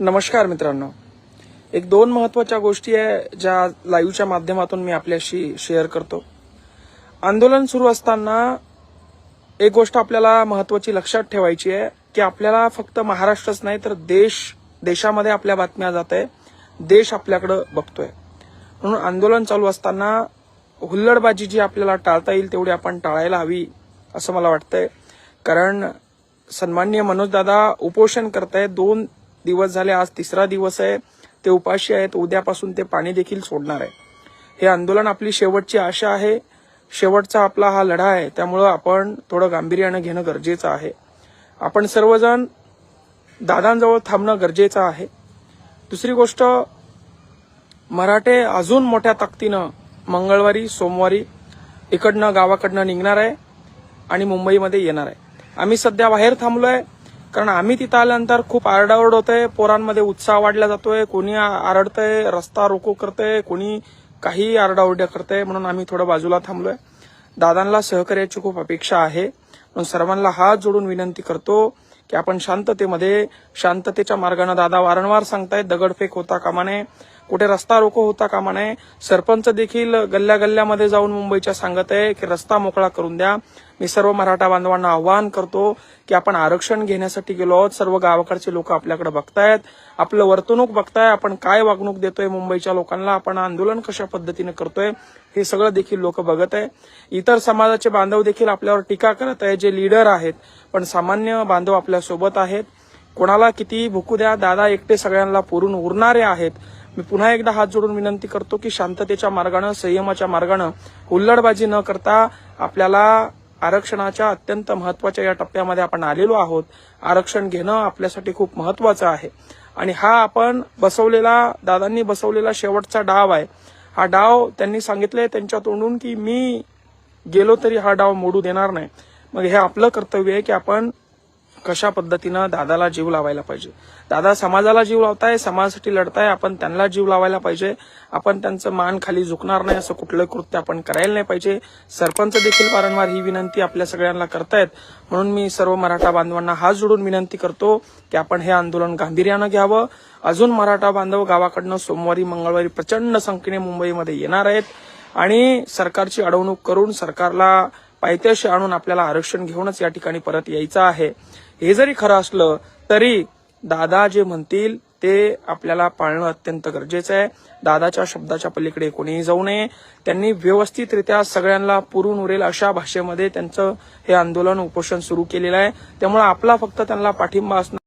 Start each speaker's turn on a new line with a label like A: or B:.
A: नमस्कार मित्रांनो. एक दोन महत्त्वाच्या गोष्टी आहे ज्या लाईव्हच्या माध्यमातून मी आपल्याशी शेअर करतो. आंदोलन सुरू असताना एक गोष्ट आपल्याला महत्वाची लक्षात ठेवायची आहे की आपल्याला फक्त महाराष्ट्रच नाही तर देश देशामध्ये आपल्या बातम्या जात आहे. देश आपल्याकडं बघतोय. म्हणून आंदोलन चालू असताना हुल्लडबाजी जी आपल्याला टाळता येईल तेवढी आपण टाळायला हवी असं मला वाटतंय. कारण सन्माननीय मनोजदादा उपोषण करतायत दोन दिवस झाले आज तिसरा दिवस आहे. ते उपाशी आहेत. उद्यापासून ते पाणी देखील सोडणार आहे. हे आंदोलन आपली शेवटची आशा आहे. शेवटचा आपला हा लढा आहे. त्यामुळं आपण थोडं गांभीर्यानं घेणं गरजेचं आहे. आपण सर्वजण दादांजवळ थांबणं गरजेचं आहे. दुसरी गोष्ट मराठे अजून मोठ्या ताकदीनं मंगळवारी सोमवारी इकडनं गावाकडनं निघणार आहे आणि मुंबईमध्ये येणार आहे. आम्ही सध्या बाहेर थांबलोय. कारण आम्ही तिथं आल्यानंतर खूप आरडाओरड होते पोरांमध्ये उत्साह वाढला जातोय कोणी आरडतंय रस्ता रोको करतंय कोणी काही आरडाओरड्या करतंय म्हणून आम्ही थोडं बाजूला थांबलोय. दादांना सहकार्याची खूप अपेक्षा आहे. म्हणून सर्वांना हात जोडून विनंती करतो की आपण शांततेमध्ये शांततेच्या मार्गाने दादा वारंवार सांगतायत दगडफेक होता कामा नये. कुठे रस्ता रोको होता कामा नये. सरपंच देखील गल्ल्या गल्ल्यामध्ये जाऊन मुंबईच्या सांगत आहे की रस्ता मोकळा करून द्या. मी सर्व मराठा बांधवांना आवाहन करतो की आपण आरक्षण घेण्यासाठी गेलो आहोत. सर्व गावाकडचे लोक आपल्याकडे बघतायत. आपलं वर्तणूक बघताय. आपण काय वागणूक देतोय मुंबईच्या लोकांना? आपण आंदोलन कशा पद्धतीने करतोय? हे सगळं देखील लोक बघत आहे. इतर समाजाचे बांधव देखील आपल्यावर टीका करत आहे. जे लीडर आहेत पण सामान्य बांधव आपल्यासोबत आहेत. कोणाला किती भुकू द्या. दादा एकटे सगळ्यांना पुरून उरणारे आहेत. मी पुन्हा एकदा हात जोडून विनंती करतो की शांततेच्या मार्गानं संयमाच्या मार्गानं हुल्लडबाजी न करता आपल्याला आरक्षणाच्या अत्यंत महत्त्वाच्या या टप्प्यामध्ये आपण आलेलो आहोत. आरक्षण घेणं आपल्यासाठी खूप महत्वाचं आहे. आणि हा आपण बसवलेला दादांनी बसवलेला शेवटचा डाव आहे. हा डाव त्यांनी सांगितलंय त्यांच्या तोंडून की मी गेलो तरी हा डाव मोडू देणार नाही. मग हे आपलं कर्तव्य आहे की आपण कशा पद्धतीनं दादाला जीव लावायला पाहिजे? दादा समाजाला जीव लावताय समाजासाठी लढताय आपण त्यांना जीव लावायला पाहिजे. आपण त्यांचं मान खाली झुकणार नाही असं कुठलं कृत्य आपण करायला नाही पाहिजे. सरपंच देखील वारंवार ही विनंती आपल्या सगळ्यांना करतायत. म्हणून मी सर्व मराठा बांधवांना हात जोडून विनंती करतो की आपण हे आंदोलन गांभीर्यानं घ्यावं. अजून मराठा बांधव गावाकडनं सोमवारी मंगळवारी प्रचंड संख्येने मुंबईमध्ये येणार आहेत आणि सरकारची अडवणूक करून सरकारला पायथ्याशी आणून आपल्याला आरक्षण घेऊनच या ठिकाणी परत यायचं आहे. हे जरी खरं असलं तरी दादा जे म्हणतील ते आपल्याला पाळणं अत्यंत गरजेचं आहे. दादाच्या शब्दाच्या पलीकडे कोणीही जाऊ नये. त्यांनी व्यवस्थितरित्या सगळ्यांना पुरून उरेल अशा भाषेमध्ये त्यांचं हे आंदोलन उपोषण सुरू केलेलं आहे. त्यामुळे आपला फक्त त्यांना पाठिंबा असणार